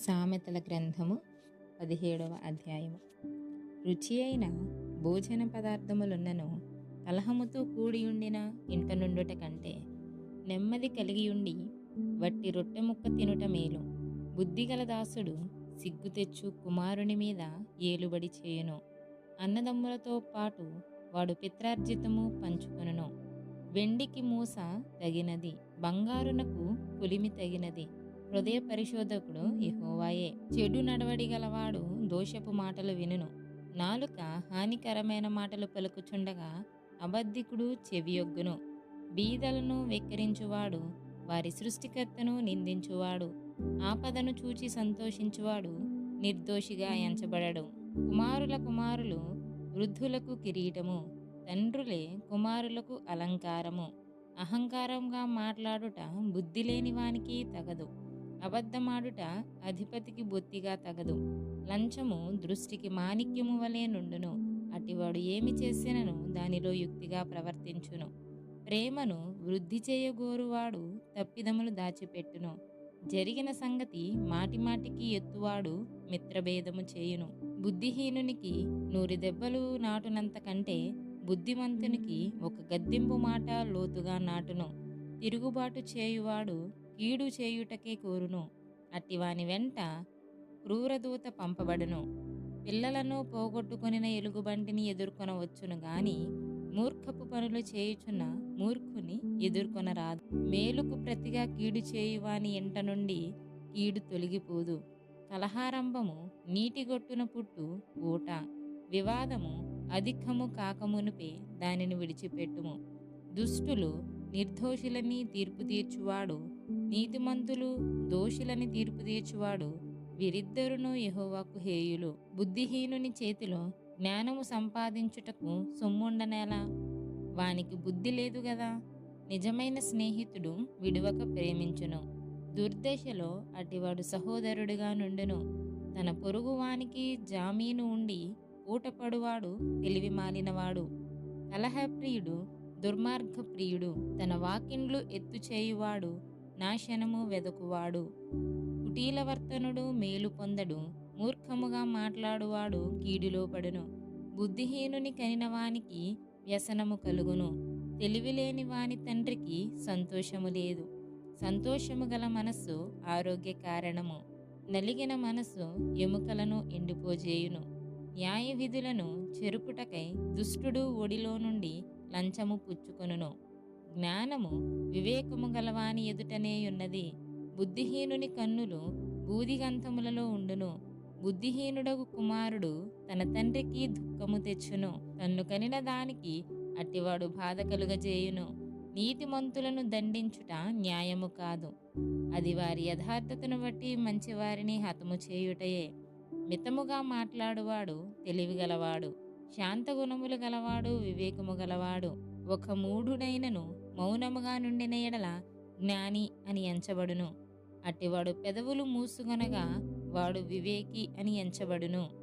సామెతల గ్రంథము పదిహేడవ అధ్యాయము. రుచి అయిన భోజన పదార్థములున్నను కలహముతో కూడి ఉండిన ఇంట నుండుట కంటే నెమ్మది కలిగి ఉండి వట్టి రొట్టె ముక్క తినుట మేలు. బుద్ధిగల దాసుడు సిగ్గు తెచ్చు కుమారుని మీద ఏలుబడి చేయును. అన్నదమ్ములతో పాటు వాడు పిత్రార్జితము పంచుకొనును. వెండికి మూస తగినది బంగారునకు కులిమి తగినది హృదయ పరిశోధకుడు ఇహోవాయే చెడు నడవడి గలవాడు దోషపు మాటలు వినును. నాలుక హానికరమైన మాటలు పలుకుచుండగా అబద్ధికుడు చెవియొగ్గును బీదలను వెక్కిరించువాడు వారి సృష్టికర్తను నిందించువాడు. ఆపదను చూచి సంతోషించువాడు నిర్దోషిగా ఎంచబడడు. కుమారుల కుమారులు వృద్ధులకు కిరీటము తండ్రులే కుమారులకు అలంకారము. అహంకారంగా మాట్లాడుట బుద్ధి లేని వానికి తగదు. అబద్ధమాడుట అధిపతికి బొత్తిగా తగదు. లంచము దృష్టికి మాణిక్యము వలె నుండును. అటివాడు ఏమి చేసినను దానిలో యుక్తిగా ప్రవర్తించును. ప్రేమను వృద్ధి చేయగోరువాడు తప్పిదములు దాచిపెట్టును. జరిగిన సంగతి మాటిమాటికి ఎత్తువాడు మిత్రభేదము చేయును. బుద్ధిహీనునికి నూరి దెబ్బలు నాటునంత కంటే బుద్ధిమంతునికి ఒక గద్దింపు మాట లోతుగా నాటును. తిరుగుబాటు చేయువాడు కీడు చేయుటకే కోరును. అట్టివాని వెంట క్రూరదూత పంపబడును. పిల్లలను పోగొట్టుకొనిన ఎలుగుబంటిని ఎదుర్కొనవచ్చును గాని మూర్ఖపు పనులు చేయుచున్న మూర్ఖుని ఎదుర్కొనరాదు. మేలుకు ప్రతిగా కీడు చేయువాని ఎంట నుండి కీడు తొలగిపోదు. కలహారంభము నీటిగొట్టున పుట్టు ఊట. వివాదము అధికము కాకమునుపే దానిని విడిచిపెట్టుము. దుష్టులు నిర్దోషులని తీర్పు తీర్చువాడు నీతిమంతులు దోషులని తీర్పు తీర్చువాడు వీరిద్దరును యహోవాకు హేయులు. బుద్ధిహీనుని చేతిలో జ్ఞానము సంపాదించుటకు సొమ్ముండనేలా? వానికి బుద్ధి లేదు గదా? నిజమైన స్నేహితుడు విడువక ప్రేమించును. దుర్దశలో అటివాడు సహోదరుడిగా నుండును. తన పొరుగువానికి జామీను ఉండి ఊటపడువాడు తెలివి మాలినవాడు కలహప్రియుడు దుర్మార్గ ప్రియుడు తన వాకిండ్లు ఎత్తు చేయువాడు నాశనము వెదకువాడు. కుటీలవర్తనుడు మేలు పొందడు మూర్ఖముగా మాట్లాడువాడు కీడులో పడును. బుద్ధిహీనుని కనిన వానికి వ్యసనము కలుగును. తెలివిలేని వాని తండ్రికి సంతోషము లేదు. సంతోషము గల మనస్సు ఆరోగ్య కారణము. నలిగిన మనస్సు ఎముకలను ఎండిపోజేయును. న్యాయ విధులను చెరుపుటకై దుష్టుడు ఒడిలో నుండి లంచము పుచ్చుకొనును. జ్ఞానము వివేకము గలవాని ఎదుటనే ఉన్నది. బుద్ధిహీనుని కన్నులు బూదిగంధములలో ఉండును. బుద్ధిహీనుడగు కుమారుడు తన తండ్రికి దుఃఖము తెచ్చును. తన్ను కనిన దానికి అట్టివాడు బాధ కలుగజేయును. నీతిమంతులను దండించుట న్యాయము కాదు. అది వారి యథార్థతను బట్టి మంచివారిని హతము చేయుటయే. మితముగా మాట్లాడువాడు తెలివిగలవాడు. శాంతగుణములు గలవాడు వివేకము గలవాడు ఒక మూఢుడైనను మౌనముగా నుండిన ఎడల జ్ఞాని అని ఎంచబడును. అట్టివాడు పెదవులు మూసుగొనగా వాడు వివేకి అని ఎంచబడును.